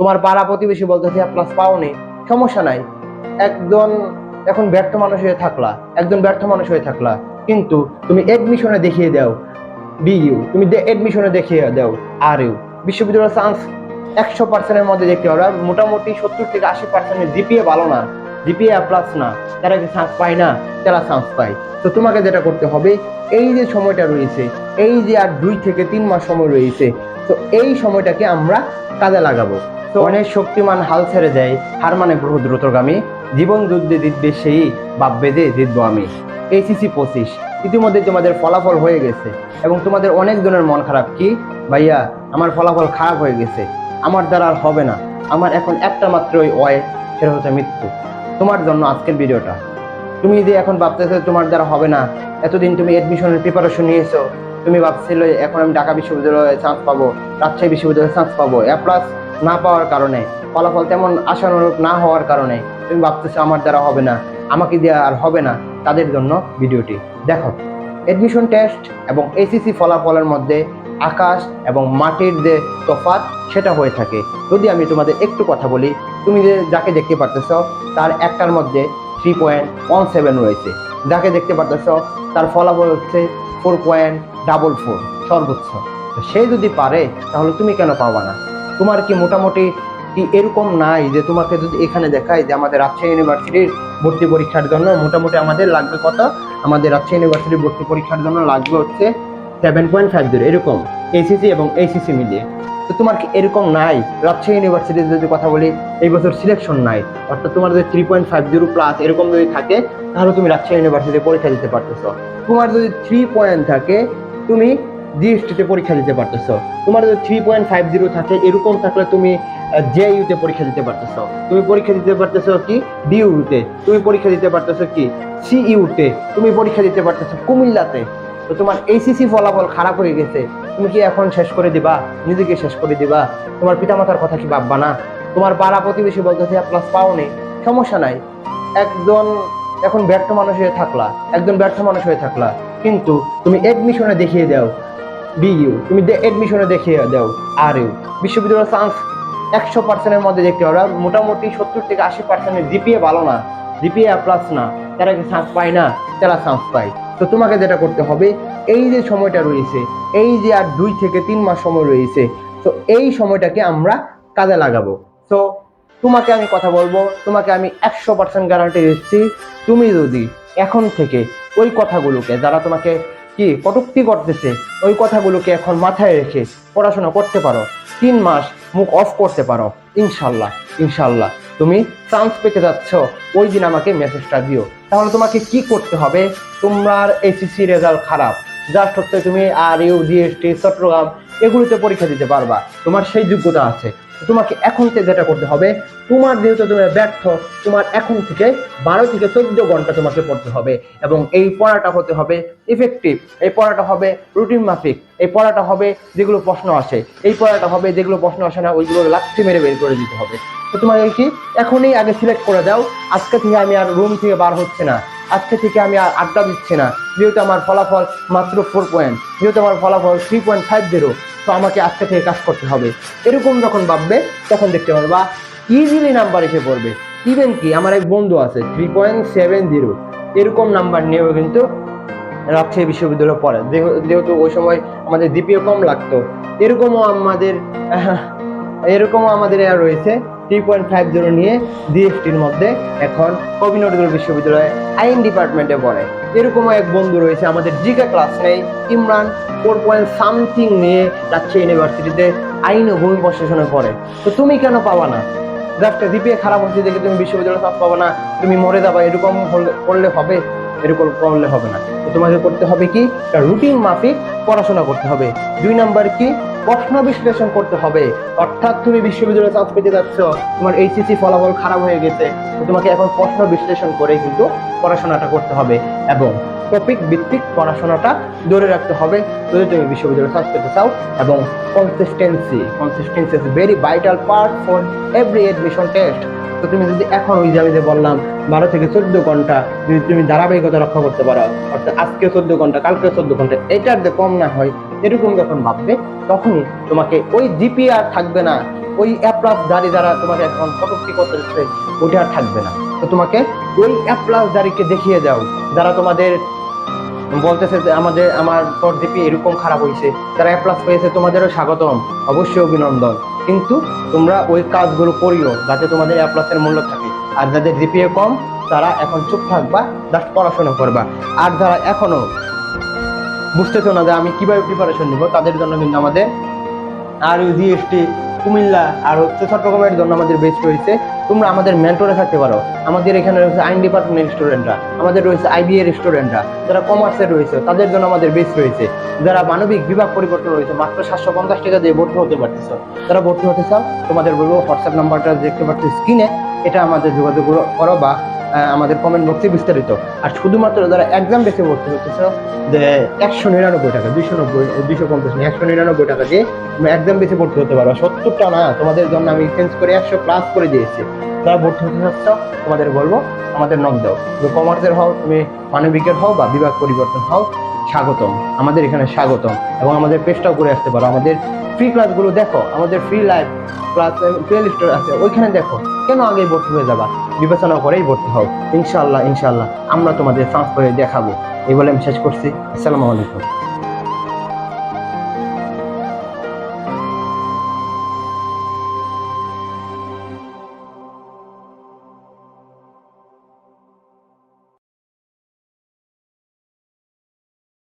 তোমার পাড়া প্রতিবেশী বলতেছে প্লাস পাওনি সমস্যা নাই। একজন এখন ব্যর্থ মানুষ হয়ে থাকলা, একজন ব্যর্থ মানুষ হয়ে থাকলা। কিন্তু তুমি এডমিশনে দেখিয়ে দাও বি ইউ তুমি এডমিশনে দেখিয়ে দাও আর ইউ বিশ্ববিদ্যালয়ের চান্স একশো পার্সেন্টের মধ্যে দেখতে পারো মোটামুটি সত্তর থেকে আশি পার্সেন্টের জিপিএ ভালো না। জিপিএ প্লাস না। তারা কি চান্স পায় না? তারা চান্স পায়। তো তোমাকে যেটা করতে হবে, এই যে সময়টা রয়েছে, এই যে আর দুই থেকে তিন মাস সময় রয়েছে, তো এই সময়টাকে আমরা কাজে লাগাবো। অনেক শক্তিমান হাল ছেড়ে যায়, হার মানে বহু দ্রুতগামী, জীবন যুদ্ধে জিতবে সেই ভাববে যে জিতবো আমি। এসিসি পঁচিশ, ইতিমধ্যে তোমাদের ফলাফল হয়ে গেছে এবং তোমাদের অনেক জনের মন খারাপ কি? ভাইয়া, আমার ফলাফল খারাপ হয়ে গেছে। আমার দ্বারা আর হবে না। আমার এখন একটা মাত্রই ওয়ে সেটা হচ্ছে মৃত্যু। তোমার জন্য আজকের ভিডিওটা। তুমি যে এখন ভাবতেছো তোমার দ্বারা হবে না, এতদিন তুমি এডমিশনের প্রিপারেশন নিয়েছো, তুমি ভাবছিলে এখন আমি ঢাকা বিশ্ববিদ্যালয়ে চান্স পাবো, রাজশাহী বিশ্ববিদ্যালয়ে চান্স পাবো। এ প্লাস না পাওয়ার কারণে, ফলাফল তেমন আশানুরূপ না হওয়ার কারণে তুমি ভাবতেছো আমার দ্বারা হবে না, আমাকে দিয়ে আর হবে না, তাদের জন্য ভিডিওটি দেখো। এডমিশন টেস্ট এবং এসিসি ফলাফলের মধ্যে আকাশ এবং মাটির যে তফাৎ, সেটা হয়ে থাকে। যদি আমি তোমাদের একটু কথা বলি, তুমি যে যাকে দেখতে পারতেছ, তার একটার মধ্যে থ্রি পয়েন্ট ওয়ান সেভেন রয়েছে। যাকে দেখতে পারতেছ, তার ফলাফল হচ্ছে ফোর পয়েন্ট ডাবল ফোর সর্বোচ্চ। সে যদি পারে, তাহলে তুমি কেন পাবা না? তোমার কি মোটামুটি কি এরকম নাই যে তোমাকে যদি এখানে দেখায় যে আমাদের রাজশাহী ইউনিভার্সিটির ভর্তি পরীক্ষার জন্য মোটামুটি আমাদের লাগবে কত? আমাদের রাজশাহী ইউনিভার্সিটির ভর্তি পরীক্ষার জন্য লাগবে হচ্ছে সেভেন পয়েন্ট ফাইভ জিরো এরকম এসিসি এবং এইচএসি মিলিয়ে। তো তোমার কি এরকম নাই? রাজশাহী ইউনিভার্সিটির যদি কথা বলি, এই বছর সিলেকশন নাই। অর্থাৎ তোমার যদি three point five zero plus এরকম যদি থাকে, তাহলে তুমি রাজশাহী ইউনিভার্সিটি পরীক্ষা দিতে পারতেছো। তোমার যদি থ্রি পয়েন্ট থাকে, তুমি জিএসটিতে পরীক্ষা দিতে পারতেছো। তোমার যদি থ্রি পয়েন্ট ফাইভ জিরো থাকে, এরকম থাকলে তুমি জেইউতে পরীক্ষা দিতে পারতেছো। তুমি পরীক্ষা দিতে পারতেছো কি? ডিইউতে তুমি পরীক্ষা দিতে পারতেছো কি? সিইউতে তুমি পরীক্ষা দিতে পারতেছো কুমিল্লাতে। তো তোমার এইচএসসি ফলাফল খারাপ হয়ে গেছে। তুমি কি এখন শেষ করে দিবা? নিজেকে শেষ করে দিবা? তোমার পিতামাতার কথা কি ভাববা না? তোমার পাড়া প্রতিবেশী বলতেছে প্লাস নেই। সমস্যা নাই। একজন, এখন ব্যর্থ মানুষ হয়ে থাকলা। একজন ব্যর্থ মানুষ হয়ে থাকলা। কিন্তু তুমি এডমিশনে দেখিয়ে দাও। বিইউ। তুমি এডমিশনে দেখিয়ে দাও। আর ইউ বিশ্ববিদ্যালয়ের চান্স একশো পার্সেন্টের মধ্যে দেখতে আর মোটামুটি সত্তর থেকে আশি পার্সেন্টের জিপিএ ভালো না। জিপিএ প্লাস না। তারা কি চান্স পায় না? তারা চান্স পায়। তো তোমাকে যেটা করতে হবে, এই যে সময়টা রয়েছে, এই যে আর দুই থেকে তিন মাস সময় রয়েছে, তো এই সময়টাকে আমরা কাজে লাগাবো। তো তোমাকে আমি কথা বলব, তোমাকে আমি একশো পার্সেন্ট গ্যারান্টি দিচ্ছি। তুমি যদি এখন থেকে ওই কথাগুলোকে, যারা তোমাকে কি কটুক্তি করতেছে ওই কথাগুলোকে এখন মাথায় রেখে পড়াশোনা করতে পারো। তিন মাস মুখ অফ করতে পারো। ইনশাল্লাহ ইনশাল্লাহ। তুমি চান্স পেতে যাচ্ছ। ওই দিন আমাকে মেসেজটা দিও। তাহলে তোমাকে কি করতে হবে? তোমার এসিসি রেজাল্ট খারাপ। জাস্ট হচ্ছে তুমি আর ইউ জিএসটি চট্টগ্রাম, এগুলোতে পরীক্ষা দিতে পারবা। তোমার সেই যোগ্যতা আছে। তোমাকে এখন থেকে যেটা করতে হবে, তোমার যেহেতু তুমি ব্যর্থ, তোমার এখন থেকে বারো থেকে চোদ্দ ঘণ্টা তোমাকে পড়তে হবে। এবং এই পড়াটা হতে হবে ইফেক্টিভ এই পড়াটা হবে রুটিন মাফিক, এই পড়াটা হবে যেগুলো প্রশ্ন আসে, এই পড়াটা হবে যেগুলো প্রশ্ন আসে না, ওইগুলো লাথি মেরে বের করে দিতে হবে। তো তোমাকে কি এখনই আগে সিলেক্ট করে দাও, আজকে থেকে আমি আর রুম থেকে বার হচ্ছে না। আজকে থেকে আমি আর আড্ডা দিচ্ছি না। যেহেতু আমার ফলাফল মাত্র ফোর পয়েন্ট যেহেতু আমার ফলাফল থ্রি পয়েন্ট ফাইভ জিরো তো আমাকে আজকে থেকে কাজ করতে হবে। এরকম যখন ভাববে, তখন দেখতে পারবা ইজিলি নাম্বার এসে পড়বে। ইভেন কি, আমার এক বন্ধু আছে থ্রি পয়েন্ট সেভেন জিরো এরকম নাম্বার নিয়েও কিন্তু রাজশাহী বিশ্ববিদ্যালয়ে পড়ে। যেহেতু ওই সময় আমাদের দ্বিতীয় কম লাগতো, এরকমও আমাদের এরকমও আমাদের রয়েছে। থ্রি পয়েন্ট ফাইভ জিরো নিয়ে ডিএসটির মধ্যে এখন কবি নজরুল বিশ্ববিদ্যালয়ে আইন ডিপার্টমেন্টে পড়ে। এরকমও এক বন্ধু রয়েছে আমাদের জিকে ক্লাস নেই ইমরান ফোর পয়েন্ট সামথিং নিয়ে রাজশাহী ইউনিভার্সিটিতে আইন ও ভূমি প্রশাসনে পড়ে। তো তুমি কেন পাবা না? জাস্ট জিপিএ খারাপ হচ্ছে দেখে তুমি বিশ্ববিদ্যালয়ে চাপ পাবা না, তুমি মরে যাবা, এরকম করলে হবে? এরকম করলে হবে না। তো তোমাকে করতে হবে কি? রুটিন মাফিক পড়াশোনা করতে হবে। দুই নাম্বার কি? প্রশ্ন বিশ্লেষণ করতে হবে। অর্থাৎ তুমি বিশ্ববিদ্যালয়ে চান্স পেতে যাচ্ছ, তোমার এইচএসসি ফলাফল খারাপ হয়ে গেছে তোমাকে এখন প্রশ্ন বিশ্লেষণ করে কিন্তু পড়াশোনাটা করতে হবে এবং টপিক ভিত্তিক পড়াশোনাটা ধরে রাখতে হবে। যদি তুমি বিশ্ববিদ্যালয়ে চান্স পেতে চাও এবং consistency consistency is very vital part for every admission test তো তুমি যদি এখন ওই যে যে বললাম, বারো থেকে চোদ্দ ঘণ্টা যদি তুমি ধারাবাহিকতা রক্ষা করতে পারো, অর্থাৎ আজকে চোদ্দ ঘণ্টা কালকে চোদ্দ ঘণ্টা, এটার যে কম না হয়, এরকম যখন ভাববে, তখনই তোমাকে ওই জিপিএ আর থাকবে না, ওই অ্যাপ্লাস দাঁড়ি যারা তোমাকে এখন কটুক্তি করতেছে ওইটা আর থাকবে না। তো তোমাকে ওই অ্যাপ্লাস দাঁড়িকে দেখিয়ে দাও, যারা তোমাদের বলতেছে যে আমাদের, আমার তোর ডিপি এরকম খারাপ হয়েছে যারা অ্যাপ্লাস পেয়েছে, তোমাদেরও স্বাগতম, অবশ্যই অভিনন্দন। কিন্তু তোমরা ওই কাজগুলো করিও যাতে তোমাদের অ্যাপ্লাসের মূল্য থাকে। আর যাদের জিপিএ কম, তারা এখন চুপ থাকবা জাস্ট পড়াশোনা করবা। আর যারা এখনও বুঝতেছো না যে আমি কীভাবে প্রিপারেশন নিব, তাদের জন্য কিন্তু আমাদের আর জিএসটি কুমিল্লা আর হচ্ছে চট্টগ্রামের জন্য আমাদের বেস্ট রয়েছে। তোমরা আমাদের মেন্টরে থাকতে পারো। আমাদের এখানে রয়েছে আইন ডিপার্টমেন্টের স্টুডেন্টরা আমাদের রয়েছে আইবিএ স্টুডেন্টরা যারা কমার্সের রয়েছে, তাদের জন্য আমাদের বেস রয়েছে। যারা মানবিক বিভাগ পরিবর্তন রয়েছে, মাত্র সাতশো পঞ্চাশ টাকা দিয়ে ভর্তি হতে পারতেছ। যারা ভর্তি হতে চাও, তোমাদের বলব হোয়াটসঅ্যাপ নাম্বারটা দেখতে পাচ্ছ স্ক্রিনে এটা আমাদের যোগাযোগ করো বা আমাদের কমেন্ট বক্সে বিস্তারিত। আর শুধুমাত্র যারা এক্সাম বেসে ভর্তি হতেছ যে একশো নিরানব্বই টাকা, দুইশো নব্বই, দুইশো পঞ্চাশ একশো নিরানব্বই টাকা দিয়ে তুমি এক্সাম বেসে ভর্তি হতে পারো। সত্তরটা না, তোমাদের জন্য আমি চেঞ্জ করে একশো প্লাস করে দিয়েছি। যারা ভর্তি হতে চাচ্ছ তোমাদের বলব, আমাদের নক দাও। তুমি কমার্সের হও, তুমি মানবিকের হও বা বিভাগ পরিবর্তন হও, স্বাগতম। আমাদের এখানে স্বাগতম এবং আমাদের পেজটাও করে আসতে পারো। আমাদের ফ্রি ক্লাসগুলো দেখো, আমাদের free live class playlist আছে, ওইখানে দেখো, কেন আগে ভর্তি হয়ে যাবা? বিবেচনা করেই ভর্তি হও। ইনশাল্লাহ ইনশাল্লাহ আমরা তোমাদের চান্স করে দেখাবো। এই বলে আমি শেষ করছি। আসসালামু আলাইকুম।